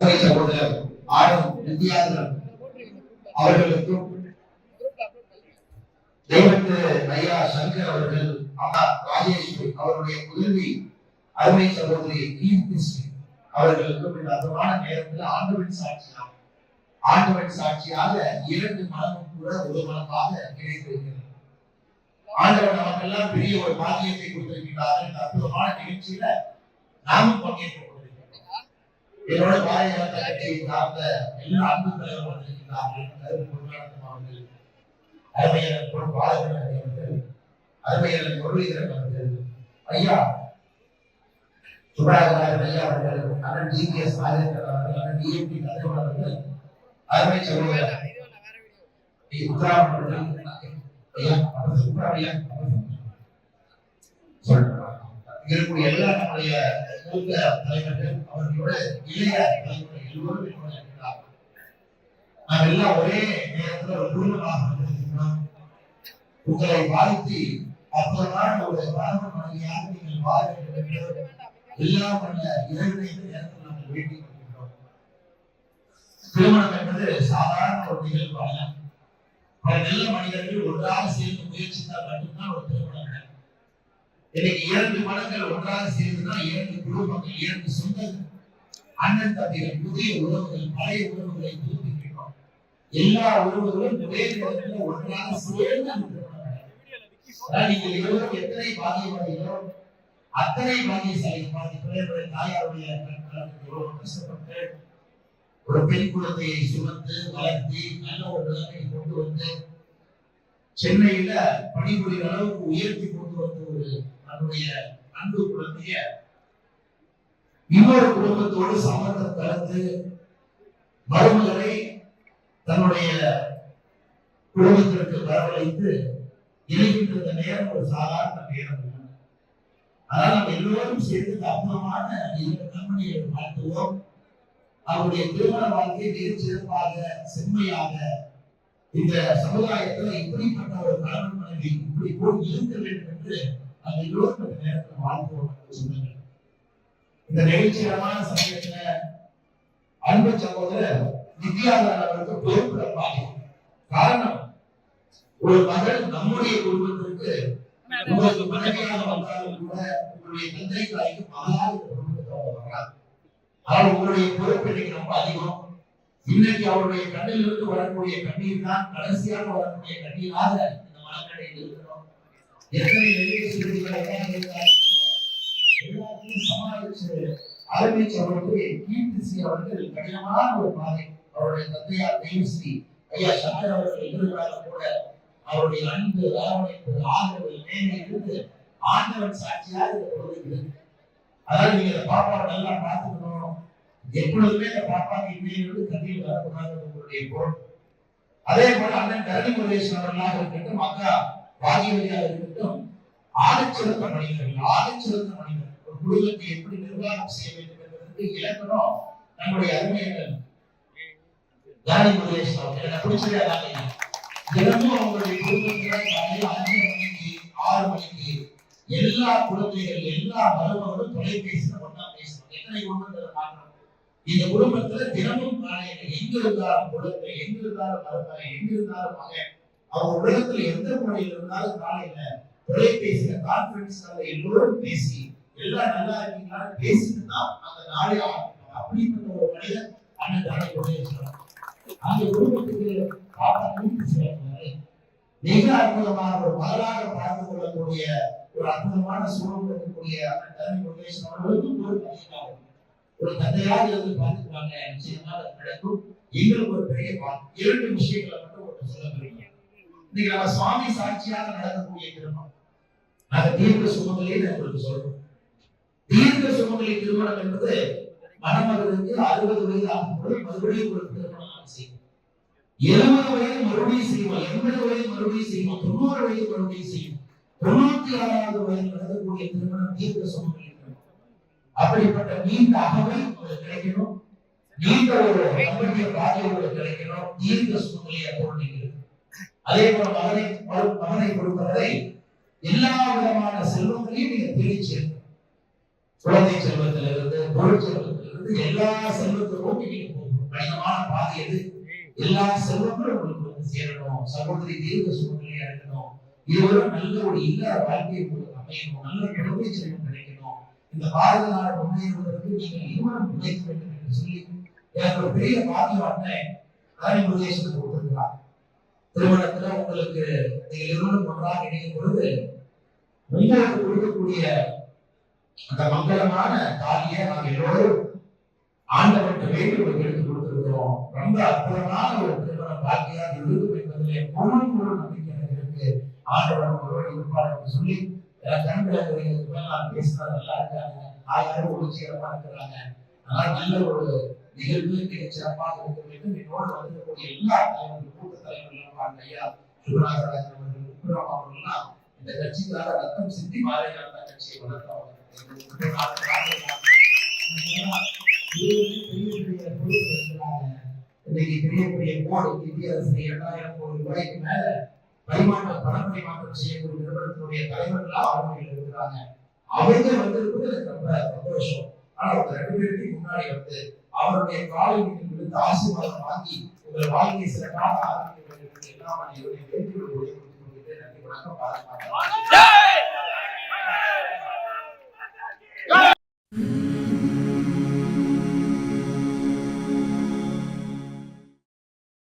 சகோதரர் ஆடம் வித்யாதரன் அவர்களுக்கும் தெய்வத்து ஐயா சங்கர் அவர்கள் ராஜேஸ்வரி அவருடைய உதவி அருமை சகோதரி கீர்த்தி அவர்களுக்கும் இந்த அற்புதமான நேரத்தில் ஆண்டவன் சாட்சியாக ஆண்டவன் சாட்சியாக இரண்டு மனமும் கூட ஒரு மனமாக இணைந்திருக்கிறது ஆண்டவன் நமக்கெல்லாம் பெரிய ஒரு பாக்கியத்தை கொடுத்திருக்கிறார். இந்த அற்புதமான நிகழ்ச்சியில நாமும் பங்கேற்றுக் என்னோட பாரதிய ஜனதா சார்ந்த எல்லா அன்பு தலைவர் அவர்கள் பொருள் அவர்கள் ஐயா ஐயா அவர்கள் அண்ணன் ராஜேந்திரன் அவர்கள் அண்ணன் டிஎம்பி தலைவர் அவர்கள் அருமை சகோதரர் டி. ஐயா சொல்றேன் இருக்கக்கூடிய எல்லா நம்முடைய மூத்த தலைவர்கள் அவர்களோட இளைய தலைவர்கள் எல்லோரும் என்னோட நாம் எல்லாம் ஒரே நேரத்தில் ஒரு குடும்பமாக வந்திருக்கிறோம். உங்களை வாழ்த்தி அற்புதமான ஒரு மரபு மனைவியாக நீங்கள் வாழ வேண்டும். என்று எல்லாம் வல்ல இறைவனை நேரத்தில் நாங்கள் வேண்டிக் கொள்கிறோம். திருமணம் என்பது சாதாரண ஒரு நிகழ்வு அல்ல. பல நல்ல மனிதர்கள் ஒன்றாக சேர்ந்து முயற்சித்தால் மட்டும்தான் ஒரு திருமணம் இன்னைக்கு இரண்டு மனங்கள் ஒன்றாக சேர்ந்துதான் இரண்டு குடும்பங்கள் இரண்டு சொந்தங்கள். அண்ணன் தம்பிகள் புதிய உறவுகள் பழைய உறவுகளை புதுப்பிக்கிறோம் எல்லா உறவுகளும் ஒரே நேரத்தில் ஒன்றாக சேர்ந்து நீங்கள் இருவரும் எத்தனை பாகியவாதிகளோ அத்தனை பாகியசாலி பாதி பிள்ளைகளுடைய தாயாருடைய எவ்வளவு கஷ்டப்பட்டு ஒரு பெண் குழந்தையை சுமந்து வளர்த்தி நல்ல ஒரு நிலைமையை கொண்டு வந்து சென்னையில பணிபுரிகிற அளவுக்கு உயர்த்தி கொண்டு வந்து ஒரு தன்னுடைய அன்பு குழந்தைய இன்னொரு குடும்பத்தோடு சம்பந்தம் கலந்து மருமகளை தன்னுடைய குடும்பத்திற்கு வரவழைத்து இணைக்கின்ற நேரம் ஒரு சாதாரண நேரம் அதனால் நம்ம எல்லோரும் சேர்ந்து அற்புதமான இரண்டு கண்மணியை வாழ்த்துவோம். அவருடைய திருமண வாழ்க்கை மிக சிறப்பாக செம்மையாக இந்த சமுதாயத்துல இப்படிப்பட்ட ஒரு கணவன் மனைவி இப்படி போய் இருக்க வேண்டும் என்று அந்த இருபத்தி இந்த நேரத்தில் வாழ்த்துவோம் சொன்னாங்க இந்த நெகிழ்ச்சிகரமான சமயத்துல அன்பு சகோதரர் வித்யாதரன் அவருக்கு பொறுப்புல பாதிக்கும் காரணம் ஒரு மகள் நம்முடைய குடும்பத்திற்கு உங்களுக்கு மனைவியாக வந்தாலும் கூட உங்களுடைய தந்தை தாய்க்கு மகளாக இந்த குடும்பத்துக்கு அவங்க வர்றாங்க ஆனால் உங்களுடைய பொறுப்பு இன்னைக்கு ரொம்ப அதிகம். இன்னைக்கு அவருடைய கண்ணில் இருந்து வரக்கூடிய கண்ணீர் தான் கடைசியாக வரக்கூடிய கண்ணீராக இந்த மனக்கடையில் இருக்கிறோம். எத்தனை எளிய சிறுமிகளை எல்லாத்தையும் சமாளிச்சு அருமை சகோதரி அவர்கள் கடினமான ஒரு பாதை அவருடைய தந்தையார் தேவஸ்ரீ ஐயா சங்கர் அவர்கள் கூட அவருடைய அன்பு அரவணைப்பு ஆதரவு மேலே இருந்து ஆண்டவன் சாட்சியாக இந்த கொடுக்கிறது நீங்க இந்த பாப்பாவை நல்லா பார்த்துக்கணும் எப்பொழுதுமே இந்த பாப்பாக்கு இருந்து கண்ணீர் வரக்கூடாது உங்களுடைய பொருள் அதே போல அண்ணன் கரணி முருகேசன் அவர்களாக இருக்கட்டும் அக்கா பாகியவதியாக இருக்கட்டும் ஆளுச்சிறந்த மனிதர்கள் ஆளுச்சிறந்த மனிதர் ஒரு குடும்பத்தை எப்படி நிர்வாகம் செய்ய வேண்டும் என்பதற்கு இலக்கணம் நம்முடைய அருமையர்கள் கரணி முருகேசன் அவர்கள் எனக்கு பிடிச்சதே தினமும் அவங்களுடைய குடும்பத்துல காலையில் அஞ்சு மணிக்கு ஆறு மணிக்கு எல்லா குழந்தைகள் எல்லா மருமகளும் தொலைபேசியில ஒண்ணா பேசணும் எத்தனை குடும்பங்களை மாற்றம் இந்த குடும்பத்துல தினமும் காலையில எங்க இருந்தாலும் குழந்தை எங்க இருந்தாலும் மருமகன் எங்க இருந்தாலும் மகன் அவங்க உலகத்துல எந்த மொழியில இருந்தாலும் காலையில தொலைபேசியில கான்பரன்ஸ் எல்லோரும் பேசி எல்லாம் நல்லா இருக்கீங்களா? பேசிட்டு தான் அந்த நாளே ஆரம்பிக்கும் அப்படிப்பட்ட ஒரு மனிதன் அண்ணன் தானே கொண்டு அந்த குடும்பத்துக்கு பாப்பா கூட்டு மிக அற்புதமான ஒரு மகளாக பார்த்து கொள்ளக்கூடிய ஒரு அற்புதமான சூழல் இருக்கக்கூடிய அண்ணன் தனி முருகேசன் அவர்களுக்கும் ஒரு பையனாக ஒரு தந்தையாக இருந்து பார்த்துக்கிறாங்க நிச்சயமாக நடக்கும். எங்களுக்கு ஒரு பெரிய இரண்டு விஷயங்களை மட்டும் ஒன்று சொல்ல முடியும் இன்னைக்கு நம்ம சுவாமி சாட்சியாக நடக்கக்கூடிய திருமணம். நாங்க தீர்க்க சுமங்கலே உங்களுக்கு சொல்றோம் தீர்க்க சுமங்கலி திருமணம் என்பது மணமகனுக்கு அறுபது வயது ஆகும்போது மறுபடியும் ஒரு திருமணம் செய்யும். எழுபது வயது மறுபடியும் செய்வோம் எண்பது வயது மறுபடியும் செய்வோம் தொண்ணூறு வயது மறுபடியும் செய்வோம் தொண்ணூத்தி ஆறாவது வயது நடக்கக்கூடிய திருமணம் தீர்க்க சுமங்கலி அப்படிப்பட்ட நீண்ட அகவை உங்களுக்கு கிடைக்கணும். நீண்ட ஒரு தம்பதிய பாக்கியம் உங்களுக்கு கிடைக்கணும். தீர்க்க சுமங்கலியா பொருள் அதே போல மகனை மகனை கொடுப்பதை எல்லா விதமான செல்வங்களையும் நீங்க பிரிச்சு குழந்தை செல்வத்திலிருந்து பொருள் செல்வத்திலிருந்து எல்லா செல்வத்தை நீங்க போகணும். கடினமான பாதை எது? எல்லா செல்வங்களும் உங்களுக்கு வந்து சேரணும். சகோதரி தீர்க்க சூழ்நிலையா இருக்கணும். இருவரும் நல்ல ஒரு இல்லற வாழ்க்கையை உங்களுக்கு அமையணும். நல்ல குழந்தை செல்வம் கிடைக்கணும். இந்த பாரத நாடு முன்னேறுவதற்கு நீங்கள் இருவரும் உழைக்க வேண்டும் என்று சொல்லி எனக்கு ஒரு பெரிய பாக்கியம் வந்தேன். அதான் உபதேசத்துக்கு திருமணத்துல உங்களுக்கு நீங்கள் இருவரும் ஒன்றாக இணையும் பொழுது உங்களுக்கு கொடுக்கக்கூடிய அந்த மங்களமான தாலியை நாங்கள் எல்லோரும் ஆண்டவர்கிட்ட வேண்டி உங்களுக்கு எடுத்து கொடுத்திருக்கிறோம். ரொம்ப அற்புதமான ஒரு திருமண பாக்கியா இருக்கும் என்பதிலே பொருள் முழு நம்பிக்கை எனக்கு இருக்கு. ஆண்டவன் உங்களோட இருப்பாளர் சொல்லி கண்களை நான் பேசினது நல்லா இருக்காங்க. ஆயாரும் ஒளிச்சிகரமா இருக்கிறாங்க. அதனால நல்ல ஒரு நிகழ்வு மிக சிறப்பாக இருக்க வேண்டும் என்னோடு வந்திருக்கக்கூடிய எல்லா தலைவர்கள் கூட்ட தலைவர்கள் ஐயா. சுகுணாகராஜன் அவர்கள் அவர்கள்லாம் இந்த கட்சிக்காக ரத்தம் சிந்தி மாலையான கட்சியை வளர்த்தவங்க. இன்னைக்கு பெரிய பெரிய கோடி இந்திய அரசு இரண்டாயிரம் கோடி ரூபாய்க்கு மேல பரிமாற்றம் பண பரிமாற்றம் செய்யக்கூடிய நிறுவனத்தினுடைய தலைவர்களா அவங்க இருக்கிறாங்க. அவங்க வந்து ரொம்ப சந்தோஷம். ஆனா அவங்க ரெண்டு பேருக்கு முன்னாடி வந்து அவருடைய காலில் நீங்கள் விழுந்து ஆசீர்வாதம் வாங்கி உங்கள் வாழ்க்கையை சிறப்பாக ஆரம்பிக்க வேண்டும் என்று எல்லாம் என்னுடைய வேண்டுகோள் நன்றி வணக்கம் பாருங்கள்